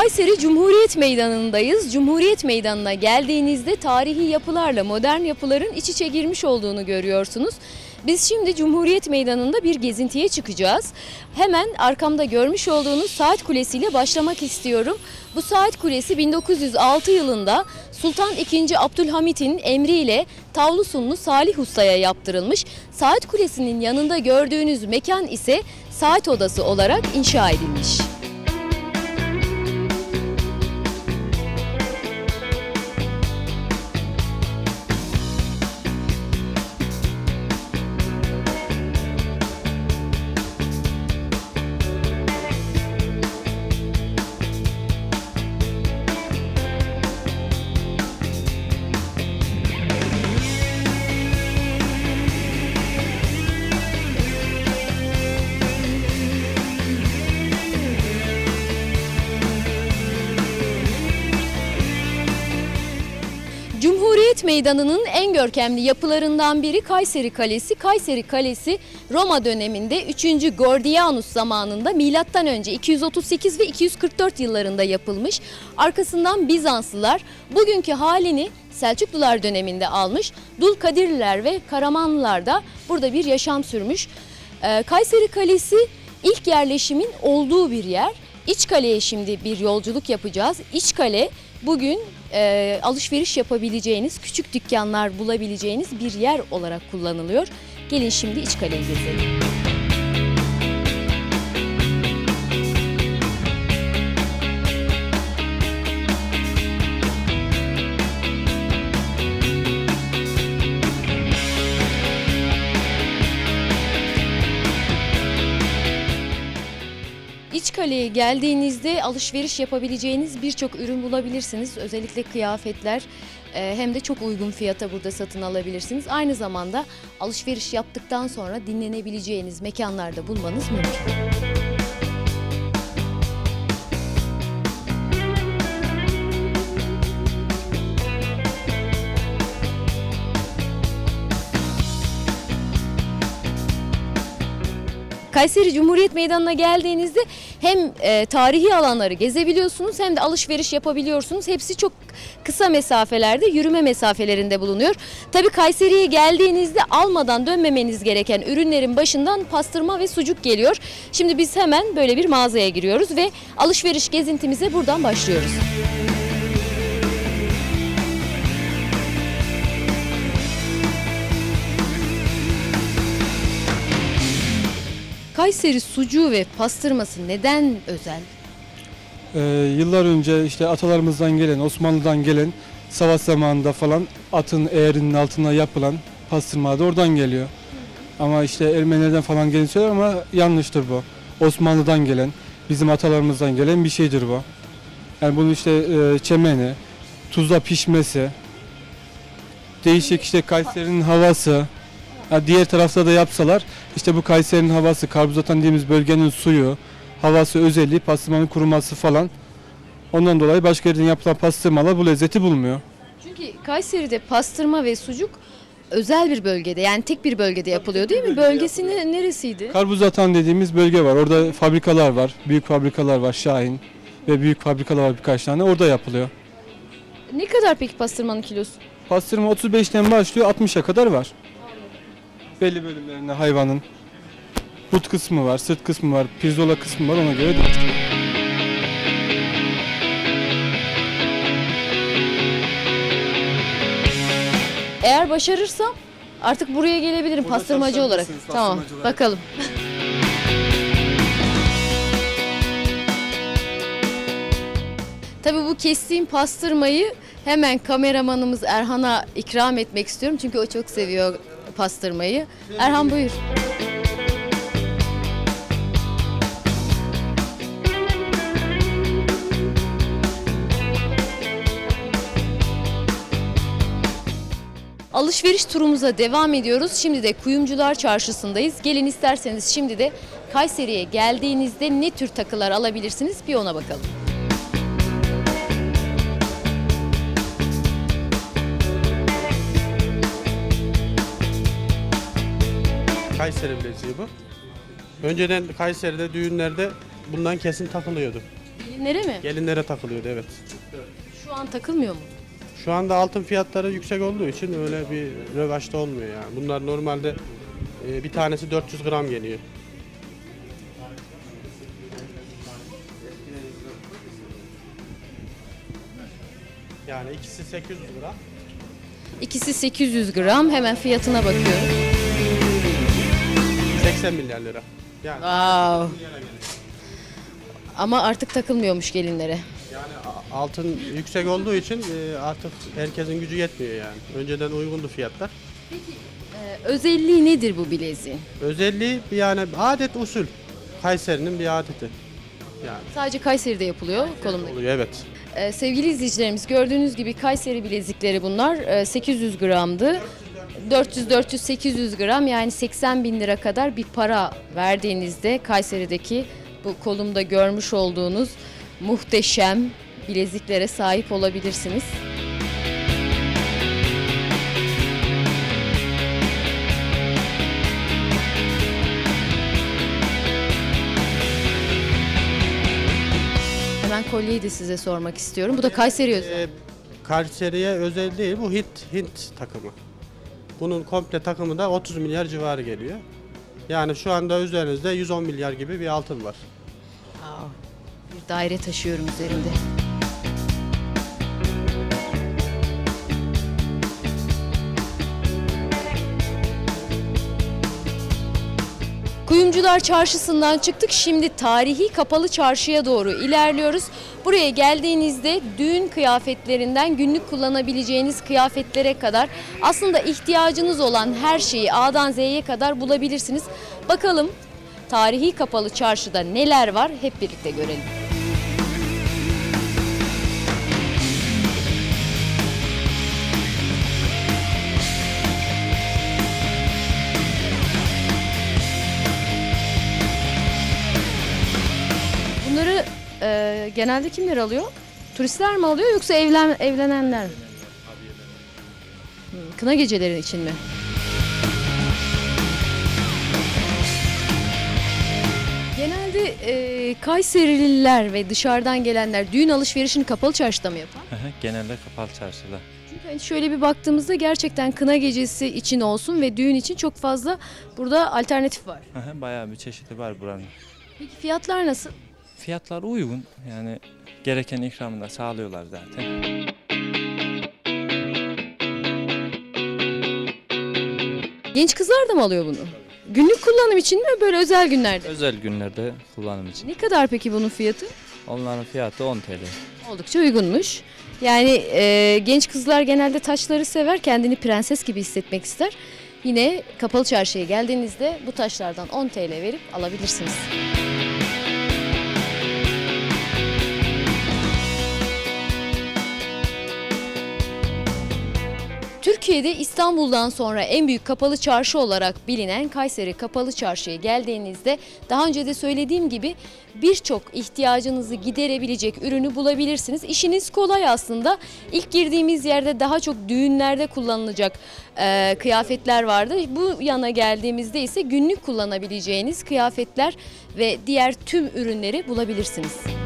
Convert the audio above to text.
Kayseri Cumhuriyet Meydanı'ndayız. Cumhuriyet Meydanı'na geldiğinizde tarihi yapılarla modern yapıların iç içe girmiş olduğunu görüyorsunuz. Biz şimdi Cumhuriyet Meydanı'nda bir gezintiye çıkacağız. Hemen arkamda görmüş olduğunuz saat kulesiyle başlamak istiyorum. Bu saat kulesi 1906 yılında Sultan II. Abdülhamit'in emriyle Tavlusunlu Salih Usta'ya yaptırılmış. Saat kulesinin yanında gördüğünüz mekan ise saat odası olarak inşa edilmiş. Cumhuriyet Meydanı'nın en görkemli yapılarından biri Kayseri Kalesi. Kayseri Kalesi Roma döneminde 3. Gordianus zamanında milattan önce 238 ve 244 yıllarında yapılmış. Arkasından Bizanslılar bugünkü halini Selçuklular döneminde almış. Dulkadirliler ve Karamanlılar da burada bir yaşam sürmüş. Ee, Kayseri Kalesi ilk yerleşimin olduğu bir yer. İç Kale'ye şimdi bir yolculuk yapacağız. İç Kale bugün e, alışveriş yapabileceğiniz, küçük dükkanlar bulabileceğiniz bir yer olarak kullanılıyor. Gelin şimdi İç Kale'yi gezelim. İç Kale'ye geldiğinizde alışveriş yapabileceğiniz birçok ürün bulabilirsiniz. Özellikle kıyafetler e, hem de çok uygun fiyata burada satın alabilirsiniz. Aynı zamanda alışveriş yaptıktan sonra dinlenebileceğiniz mekanlarda bulmanız mümkün. Kayseri Cumhuriyet Meydanı'na geldiğinizde hem e, tarihi alanları gezebiliyorsunuz hem de alışveriş yapabiliyorsunuz. Hepsi çok kısa mesafelerde, yürüme mesafelerinde bulunuyor. Tabii Kayseri'ye geldiğinizde almadan dönmemeniz gereken ürünlerin başından pastırma ve sucuk geliyor. Şimdi biz hemen böyle bir mağazaya giriyoruz ve alışveriş gezintimize buradan başlıyoruz. Kayseri sucuğu ve pastırması neden özel? Ee, yıllar önce işte atalarımızdan gelen, Osmanlı'dan gelen savaş zamanında falan atın eğerinin altına yapılan pastırma da oradan geliyor. Ama işte Ermenilerden falan gelen söylüyor ama yanlıştır bu. Osmanlı'dan gelen, bizim atalarımızdan gelen bir şeydir bu. Yani bunun işte e, çemeni, tuzla pişmesi, değişik işte Kayseri'nin havası, ha, diğer tarafta da yapsalar işte bu Kayseri'nin havası, Karbuzatan dediğimiz bölgenin suyu, havası özelliği, pastırmanın kuruması falan. Ondan dolayı başka yerden yapılan pastırmalar bu lezzeti bulmuyor. Çünkü Kayseri'de pastırma ve sucuk özel bir bölgede yani tek bir bölgede yapılıyor değil mi? Bölgesi ne- neresiydi? Karbuzatan dediğimiz bölge var. Orada fabrikalar var. Büyük fabrikalar var. Şahin ve büyük fabrikalar var birkaç tane. Orada yapılıyor. Ne kadar peki pastırmanın kilosu? Pastırma 35'ten başlıyor 60'a kadar var. Belli bölümlerinde hayvanın but kısmı var, sırt kısmı var, pirzola kısmı var ona göre değişiyor. Eğer başarırsam artık buraya gelebilirim Burada pastırmacı olarak. Tamam pastırmacı olarak. bakalım. Tabii bu kestiğim pastırmayı hemen kameramanımız Erhan'a ikram etmek istiyorum. Çünkü o çok seviyor pastırmayı. Erhan buyur. Alışveriş turumuza devam ediyoruz. Şimdi de Kuyumcular Çarşısı'ndayız. Gelin isterseniz şimdi de Kayseri'ye geldiğinizde ne tür takılar alabilirsiniz bir ona bakalım. Kayseri bileziği bu. Önceden Kayseri'de düğünlerde bundan kesin takılıyordu. Gelinlere mi? Gelinlere takılıyordu evet. Şu an takılmıyor mu? Şu anda altın fiyatları yüksek olduğu için öyle bir rövaşta olmuyor yani. Bunlar normalde e, bir tanesi 400 gram geliyor. Yani ikisi 800 gram. İkisi 800 gram. Hemen fiyatına bakıyorum. 80 milyar lira. Yani Wow. Ama artık takılmıyormuş gelinlere. yani a- altın yüksek olduğu için e, artık herkesin gücü yetmiyor yani. Önceden uygundu fiyatlar. Ee, özelliği nedir bu bileziğin? Özelliği bir yani adet usul. Kayseri'nin bir adeti. Yani Sadece Kayseri'de yapılıyor kolumdaki. oluyor evet. Ee, sevgili izleyicilerimiz gördüğünüz gibi Kayseri bilezikleri bunlar. Ee, 800 gramdı. 400-400-800 gram yani 80 bin lira kadar bir para verdiğinizde Kayseri'deki bu kolumda görmüş olduğunuz muhteşem bileziklere sahip olabilirsiniz. Hemen kolyeyi de size sormak istiyorum. Bu da Kayseri özel. Ee, Kayseri'ye özel değil bu Hint Hint takımı. Bunun komple takımı da 30 milyar civarı geliyor. Yani şu anda üzerinizde 110 milyar gibi bir altın var. Aa, bir daire taşıyorum üzerimde. Kuyumcular Çarşısı'ndan çıktık. Şimdi tarihi kapalı çarşıya doğru ilerliyoruz. Buraya geldiğinizde düğün kıyafetlerinden günlük kullanabileceğiniz kıyafetlere kadar aslında ihtiyacınız olan her şeyi A'dan Z'ye kadar bulabilirsiniz. Bakalım tarihi kapalı çarşıda neler var hep birlikte görelim. Genelde kimler alıyor? Turistler mi alıyor yoksa evlen evlenenler mi? Hmm, Kına geceleri için mi? Genelde e, Kayserililer ve dışarıdan gelenler düğün alışverişini kapalı çarşıda mı yapar? Hı hı, Genelde kapalı çarşıda. Çünkü hani şöyle bir baktığımızda gerçekten kına gecesi için olsun ve düğün için çok fazla burada alternatif var. Hı hı, Bayağı bir çeşidi var buranın. Peki fiyatlar nasıl? Fiyatlar uygun. Yani gereken ikramı da sağlıyorlar zaten. Genç kızlar da mı alıyor bunu? Günlük kullanım için mi böyle özel günlerde? Özel günlerde kullanım için. Ne kadar peki bunun fiyatı? Onların fiyatı 10 TL. Oldukça uygunmuş. Yani e, genç kızlar genelde taşları sever, kendini prenses gibi hissetmek ister. Yine kapalı çarşıya geldiğinizde bu taşlardan 10 TL verip alabilirsiniz. Türkiye'de İstanbul'dan sonra en büyük kapalı çarşı olarak bilinen Kayseri Kapalı Çarşı'ya geldiğinizde daha önce de söylediğim gibi birçok ihtiyacınızı giderebilecek ürünü bulabilirsiniz. İşiniz kolay aslında. İlk girdiğimiz yerde daha çok düğünlerde kullanılacak e, kıyafetler vardı. Bu yana geldiğimizde ise günlük kullanabileceğiniz kıyafetler ve diğer tüm ürünleri bulabilirsiniz.